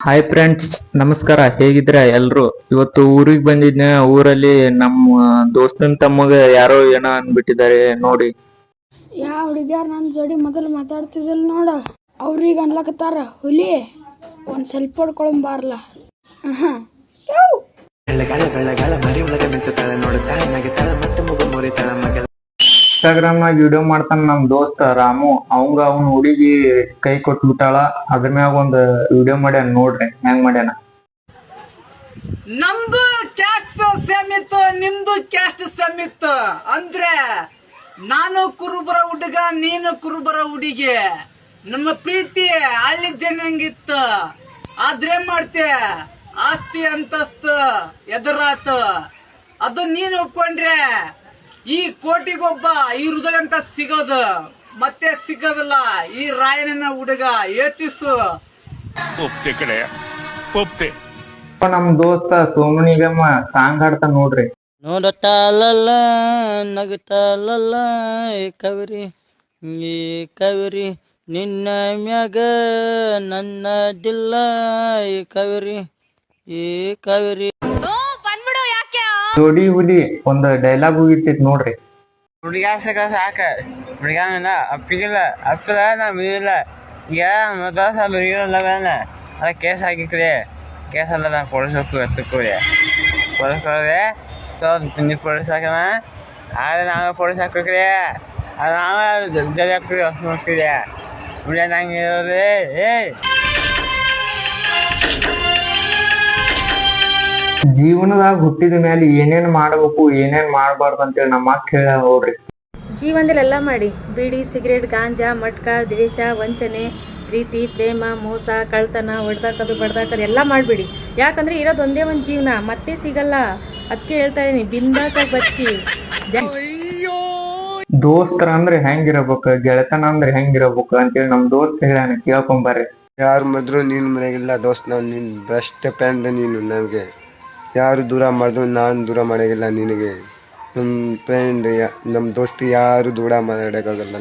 Hi friends ನಮಸ್ಕಾರ. ಹೇಗಿದ್ರ ಎಲ್ರು? ಇವತ್ತು ಊರಿಗೆ ಬಂದಿದ್ನ ಊರಲ್ಲಿ ನಮ್ಮ ದೋಸ್ತನ್ ತಮ್ಮಗ ಯಾರೋ ಏನೋ ಅನ್ಬಿಟ್ಟಿದ್ದಾರೆ ನೋಡಿ. ಯಾವ ಹುಡುಗ್ಯಾರ ನನ್ನ ಜೋಡಿ ಮೊದಲು ಮಾತಾಡ್ತಿದ್ದಿಲ್ಲ ನೋಡ. ಅವ್ರಿಗೆ ಅನ್ಲಕತ್ತಾರ. ಹುಲಿ ಒಂದ್ ಸ್ವಲ್ಪ ಹೊಡ್ಕೊಳಂಬಾರ್ಲ ಬೆಳ್ಳಗಾಲ ಬೆಳ್ಳಗಾಲ ಮರಿ ಒಳಗ ಮಿಂಚುತ್ತಾಳೆ ನೋಡುತ್ತಾಳೆ ನಗುತ್ತಾಳೆ ಇನ್ಸ್ಟಾಗ್ರಾಮ್ ನಾಗ ವಿಡಿಯೋ ಮಾಡ್ತಾನ ನಮ್ ದೋಸ್ತ ರಾಮು. ಅವಂಗ ಅವ್ನ ಹುಡುಗಿ ಕೈ ಕೊಟ್ಬಿಟ್ಟಾಳ ಅದ್ರ ಮ್ಯಾಗ ಒಂದ್ ವಿಡಿಯೋ ಮಾಡ್ಯಾನ ನೋಡ್ರಿ. ಹೆಂಗ್ ಮಾಡ್ಯಾನ? ನಮ್ದು ಕ್ಯಾಸ್ಟ್ ಸೇಮ್ ಇತ್ತು, ನಿಮ್ದು ಕ್ಯಾಸ್ಟ್ ಸೇಮ್ ಇತ್ತು. ಅಂದ್ರೆ ನಾನು ಕುರುಬರ ಹುಡುಗ, ನೀನು ಕುರುಬರ ಹುಡುಗಿ. ನಮ್ಮ ಪ್ರೀತಿ ಹಳ್ಳಿ ಜನಂಗಿತ್ತು ಆದ್ರೆ ಮಾಡ್ತೆ? ಆಸ್ತಿ ಅಂತಸ್ತು ಎದುರಾತು. ಅದು ನೀನು ಒಪ್ಕೊಂಡ್ರೆ ಈ ಕೋಟಿಗೊಬ್ಬ ಈ ಹೃದಯ ಅಂತ ಸಿಗೋದ ಮತ್ತೆ ಸಿಗೋದಿಲ್ಲ. ಈ ರಾಯನ ಹುಡುಗ ಯೋಚಿಸು ಒಪ್ತೆ ಕಡೆ ಒಪ್ತೆ. ನಮ್ ದೋಸ್ತ ಸೋಮನಿಗಮ್ಮ ನಿಗಮ ಸಾಂಗ್ ಹಾಡ್ತಾನ ನೋಡ್ರಿ. ನೋಡತಾಲಲ್ಲ ನಗತಾಲಲ್ಲ ಏ ಕವರಿ ಈ ಕವರಿ ನಿನ್ನ ಮ್ಯಾಗ ನನ್ನ ದಿಲ್ಲ ಈ ಕವರಿ ಈ ಕವರಿ. ಜೋಡಿ ಹುಲಿ ಒಂದ್ ಡೈಲಾಗ್ ಹೋಗಿರ್ತೈತಿ ನೋಡ್ರಿ ಹುಡುಗ ಸಿಕ್ಕ ಸಾಕ ಹುಡುಗನ ಅಪ್ಪಿಗಿಲ್ಲ ಅಪ್ಪಿಲ್ಲ ನಾ ಮೀರಿಲ್ಲ ಈಗ ಮೊದಲ ಮೀರಿಲ್ಲ ಬೇನ ಅದ ಕೇಸ್ ಹಾಕಿಕ್ರಿ ಕೇಸ್ ಅಲ್ಲ ನಾ ಪೊಲೀಸಕ್ಕೆ ಎತ್ತಕ್ಕೋರಿ ಪೊಲೀಸ್ ಕಳ್ರೆ ತಿಂಡಿ ಪೊಲೀಸ್ ಹಾಕಣ ಆದ್ರೆ ನಾವೇ ಪೊಲೀಸ್ ಹಾಕೋಕ್ರಿ ಅದು ನಾವೇ ಜಲ್ದಿ ಹಾಕ್ತೀವಿ ಹೊಸ ನೋಡ್ತೀವಿ ಹುಡುಗ ನಂಗೆ ಇರೋದೇ ಏಯ್ ಜೀವನದಾಗ ಹುಟ್ಟಿದ ಮೇಲೆ ಏನೇನ್ ಮಾಡ್ಬೇಕು ಏನೇನ್ ಮಾಡ್ಬಾರ್ದು ಅಂತೇಳಿ ನಮ್ಮ ಅಕ್ಕ ಹೇಳ ನೋಡ್ರಿ ಜೀವನದಲ್ಲಿ ಎಲ್ಲ ಮಾಡಿ. ಬೀಡಿ ಸಿಗರೇಟ್ ಗಾಂಜಾ ಮಟ್ಕ ದ್ವೇಷ ವಂಚನೆ ಪ್ರೀತಿ ಪ್ರೇಮ ಮೋಸ ಕಳ್ತನ ಹೊಡ್ದಾಕದು ಬಡ್ದಾಕದು ಎಲ್ಲ ಮಾಡಬೇಡಿ. ಯಾಕಂದ್ರೆ ಇರೋದು ಒಂದೇ ಒಂದು ಜೀವನ. ಮತ್ತೆ ಸಿಗಲ್ಲ. ಅದಕ್ಕೆ ಹೇಳ್ತಾ ಇದೀನಿ ಬಿಂದಾಸಾಗಿ ಬದುಕಿ. ಜ ದೋಸ್ತರ ಅಂದ್ರೆ ಹೆಂಗಿರ್ಬೇಕು? ಗೆಳತನ ಅಂದ್ರೆ ಹೆಂಗಿರ್ಬೇಕು ಅಂತೇಳಿ ನಮ್ ದೋಸ್ತ ಹೇಳ ಕೇಳ್ಕೊಂಬರ್ರಿ ಯಾರು ಮದ್ರು ನೀನು ಮನೆಗಿಲ್ಲ ದೋಸ್ತ ನಾನು ನಿನ್ ಬೆಸ್ಟ್ ಫ್ರೆಂಡ್ ನೀನು ನನಗೆ. ಯಾರು ದೂರ ಮಾಡಿದ್ರು ನಾನು ದೂರ ಮಾಡೋಂಗಿಲ್ಲ ನಿನಗೆ. ನಮ್ಮ ಫ್ರೆಂಡ್ ನಮ್ಮ ದೋಸ್ತಿ ಯಾರು ದೂರ ಮಾಡೋಕ್ಕಾಗಲ್ಲ